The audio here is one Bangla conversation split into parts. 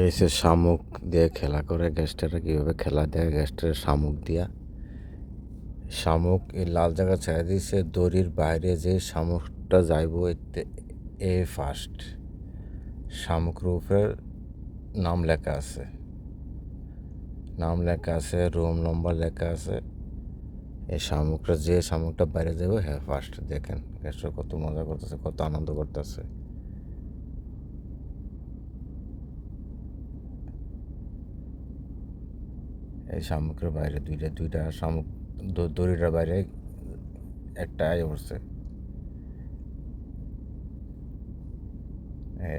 এই সে শামুক দিয়ে খেলা করে গ্যাসটারে কীভাবে খেলা দেয় গ্যাসটারে শামুক দিয়া। শামুক এই লাল জায়গা ছেড়ে দিয়েছে, দড়ির বাইরে যে শামুকটা যাইব এ ফার্স্ট শামুক রূপের নাম লেখা আছে। নাম লেখা আছে রুম নম্বর লেখা আছে। এই শামুকটা, যে শামুকটা বাইরে যাবে হ্যাঁ ফার্স্ট দেখেন গ্যাসটা কত মজা করতেছে, কত আনন্দ করতেছে। এই শামুকের বাইরে, দুইটা দুইটা শামুক দড়িটার বাইরে একটা আয় পড়ছে।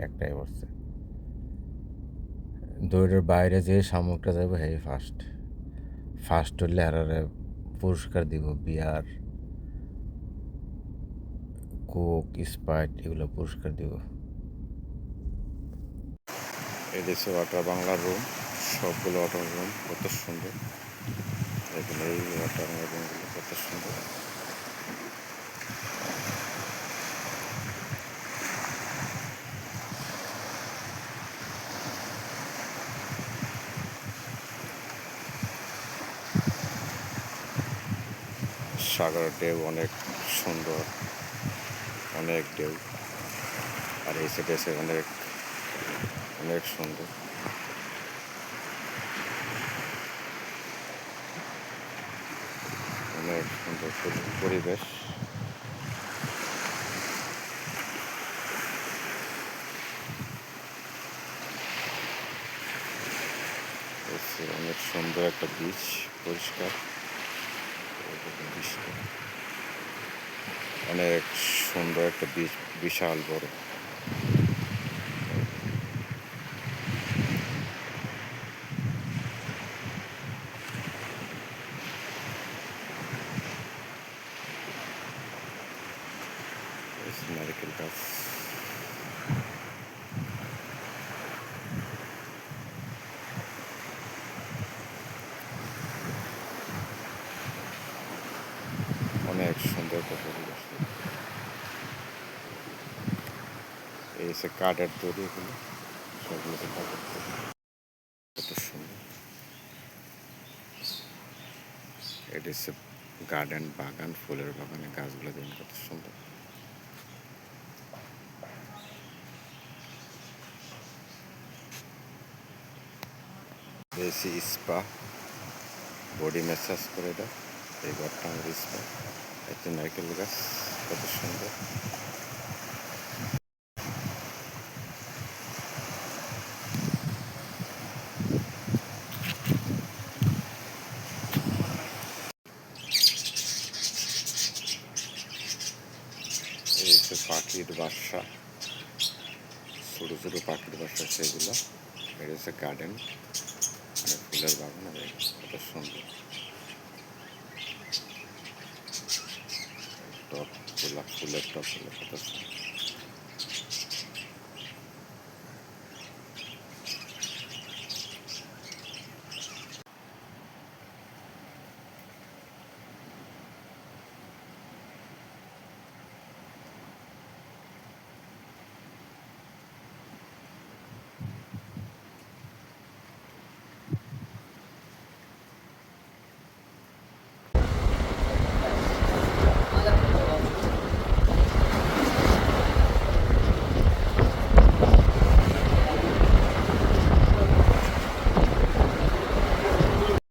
একটাই পড়ছে। দড়িটার বাইরে যে শামুকটা যাবে হ্যাঁ ফার্স্ট। ফার্স্ট হলে আর পুরস্কার দিব, বিয়ার, কোক, স্প্রাইট, এগুলো পুরস্কার দিব। এই দেশে ওয়াটার বাংলার রুম সবগুলো ওয়াটার রুম কত সুন্দর। এখানে এই ওয়াটার রুমগুলো কত সুন্দর। সাগরের ঢেউ অনেক সুন্দর, অনেক ঢেউ। আর এই সাইডে অনেক অনেক সুন্দর। সুন্দর পরি- পরিবেশ অনেক সুন্দর একটা বিচ পরিষ্কার। অনেক সুন্দর একটা বিচ বিশাল বড় নারকেল গাছ অনেক সুন্দর পরিবেশ এই সে কাঠের তৈরি এগুলো সবগুলো কাঠের কত সুন্দর। এটা হচ্ছে গার্ডেন বাগান, ফুলের বাগানে গাছগুলো দেখুন কত সুন্দর। বেশি স্পা, বডি ম্যাসাজ করে এটা এই ঘরটা স্পা। একটা নারকেল গাছ, কত সুন্দর। পাখির বাসা। ছোটো ছোটো পাখির বাসা সেগুলো। এটা হচ্ছে গার্ডেন ফুলের বাগান আর কত সুন্দর টপ গোলাপ ফুলের টপগুলো কত সুন্দর